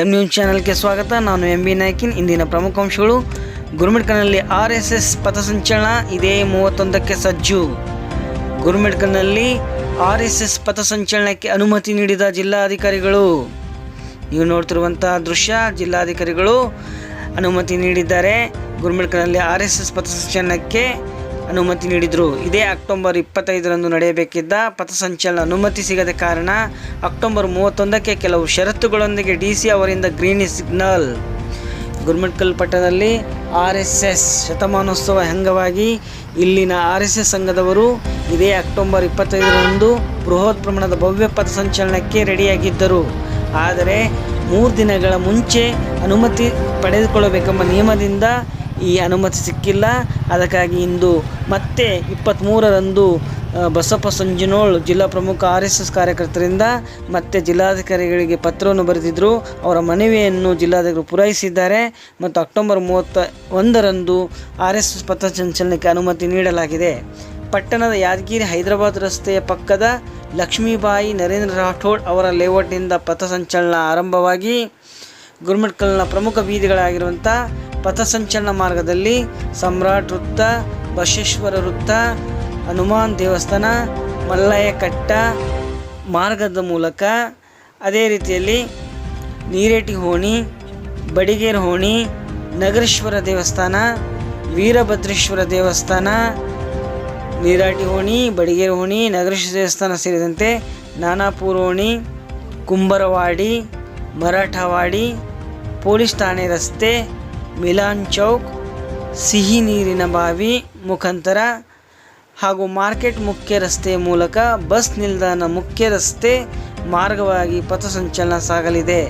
M news ಚಾನಲ್ಗೆ ಸ್ವಾಗತ. ನಾನು ಎಂ ಬಿ ನಾಯ್ಕಿನ್. ಇಂದಿನ ಪ್ರಮುಖ ಅಂಶಗಳು. ಗುರುಮಿಡ್ಕನಲ್ಲಿ ಆರ್ ಎಸ್ ಎಸ್ ಪಥಸಂಚಲನ ಇದೇ ಮೂವತ್ತೊಂದಕ್ಕೆ ಸಜ್ಜು. ಗುರುಮಿಡ್ಕನಲ್ಲಿ ಆರ್ ಎಸ್ ಎಸ್ ಪಥಸಂಚಲನಕ್ಕೆ ಅನುಮತಿ ನೀಡಿದ ಜಿಲ್ಲಾಧಿಕಾರಿಗಳು. ನೀವು ನೋಡ್ತಿರುವಂತಹ ದೃಶ್ಯ, ಜಿಲ್ಲಾಧಿಕಾರಿಗಳು ಅನುಮತಿ ನೀಡಿದ್ದಾರೆ. ಗುರುಮಿಡ್ಕನಲ್ಲಿ ಆರ್ ಎಸ್ ಎಸ್ ಪಥಸಂಚಲನಕ್ಕೆ ಅನುಮತಿ ನೀಡಿದರು. ಇದೇ ಅಕ್ಟೋಬರ್ ಇಪ್ಪತ್ತೈದರಂದು ನಡೆಯಬೇಕಿದ್ದ ಪಥಸಂಚಲನ ಅನುಮತಿ ಸಿಗದ ಕಾರಣ ಅಕ್ಟೋಬರ್ ಮೂವತ್ತೊಂದಕ್ಕೆ ಕೆಲವು ಷರತ್ತುಗಳೊಂದಿಗೆ ಡಿ ಸಿ ಅವರಿಂದ ಗ್ರೀನ್ ಸಿಗ್ನಲ್. ಗುರುಮಟ್ಕಲ್ ಪಟ್ಟಣದಲ್ಲಿ ಆರ್ ಎಸ್ ಎಸ್ ಶತಮಾನೋತ್ಸವ ಅಂಗವಾಗಿ ಇಲ್ಲಿನ ಆರ್ ಎಸ್ ಎಸ್ ಸಂಘದವರು ಇದೇ ಅಕ್ಟೋಬರ್ ಇಪ್ಪತ್ತೈದರಂದು ಬೃಹತ್ ಪ್ರಮಾಣದ ಭವ್ಯ ಪಥಸಂಚಲನಕ್ಕೆ ರೆಡಿಯಾಗಿದ್ದರು. ಆದರೆ ಮೂರು ದಿನಗಳ ಮುಂಚೆ ಅನುಮತಿ ಪಡೆದುಕೊಳ್ಳಬೇಕೆಂಬ ನಿಯಮದಿಂದ ಈ ಅನುಮತಿ ಸಿಕ್ಕಿಲ್ಲ. ಅದಕ್ಕಾಗಿ ಇಂದು ಮತ್ತೆ ಇಪ್ಪತ್ತ್ಮೂರರಂದು ಬಸಪ್ಪ ಸಂಜನೋಳ್ ಜಿಲ್ಲಾ ಪ್ರಮುಖ ಆರ್ ಎಸ್ ಎಸ್ ಕಾರ್ಯಕರ್ತರಿಂದ ಮತ್ತೆ ಜಿಲ್ಲಾಧಿಕಾರಿಗಳಿಗೆ ಪತ್ರವನ್ನು ಬರೆದಿದ್ದರು ಅವರ ಮನವಿಯನ್ನು ಜಿಲ್ಲಾಧಿಕಾರಿ ಪೂರೈಸಿದ್ದಾರೆ. ಮತ್ತು ಅಕ್ಟೋಬರ್ ಮೂವತ್ತ ಒಂದರಂದು ಆರ್ ಎಸ್ ಎಸ್ ಪಥಸಂಚಲನಕ್ಕೆ ಅನುಮತಿ ನೀಡಲಾಗಿದೆ. ಪಟ್ಟಣದ ಯಾದಗಿರಿ ಹೈದರಾಬಾದ್ ರಸ್ತೆಯ ಪಕ್ಕದ ಲಕ್ಷ್ಮೀಬಾಯಿ ನರೇಂದ್ರ ರಾಠೋಡ್ ಅವರ ಲೇಔಟ್ನಿಂದ ಪಥಸಂಚಲನ ಆರಂಭವಾಗಿ ಗುರುಮಿಟ್ಕಲ್ನ ಪ್ರಮುಖ ಬೀದಿಗಳಾಗಿರುವಂಥ ಪಥಸಂಚಲನ ಮಾರ್ಗದಲ್ಲಿ ಸಮ್ರಾಟ್ ವೃತ್ತ, ಬಸವೇಶ್ವರ ವೃತ್ತ, ಹನುಮಾನ್ ದೇವಸ್ಥಾನ ಮಲ್ಲಯ್ಯ ಕಟ್ಟ ಮಾರ್ಗದ ಮೂಲಕ ಅದೇ ರೀತಿಯಲ್ಲಿ ನೀರೇಟಿ ಹೋಣಿ, ಬಡಿಗೇರ್ ಹೋಣಿ, ನಗರೇಶ್ವರ ದೇವಸ್ಥಾನ, ವೀರಭದ್ರೇಶ್ವರ ದೇವಸ್ಥಾನ, ನೀರಾಟಿ ಓಣಿ ಬಡಿಗೇರ್ ಓಣಿ ನಗರೇಶ್ವರ ದೇವಸ್ಥಾನ ಸೇರಿದಂತೆ ನಾನಾಪುರ ಓಣಿ ಕುಂಬರವಾಡಿ, ಮರಾಠವಾಡಿ, ಪೊಲೀಸ್ ಠಾಣೆ ರಸ್ತೆ ಮಿಲಾನ್ ಚೌಕ್, ಸಿಹಿ ನೀರಿನ ಬಾವಿ ಮುಖಾಂತರ ಹಾಗೂ ಮಾರ್ಕೆಟ್ ಮುಖ್ಯ ರಸ್ತೆಯ ಮೂಲಕ ಬಸ್ ನಿಲ್ದಾಣ ಮುಖ್ಯ ರಸ್ತೆ ಮಾರ್ಗವಾಗಿ ಪಥಸಂಚಲನ ಸಾಗಲಿದೆ.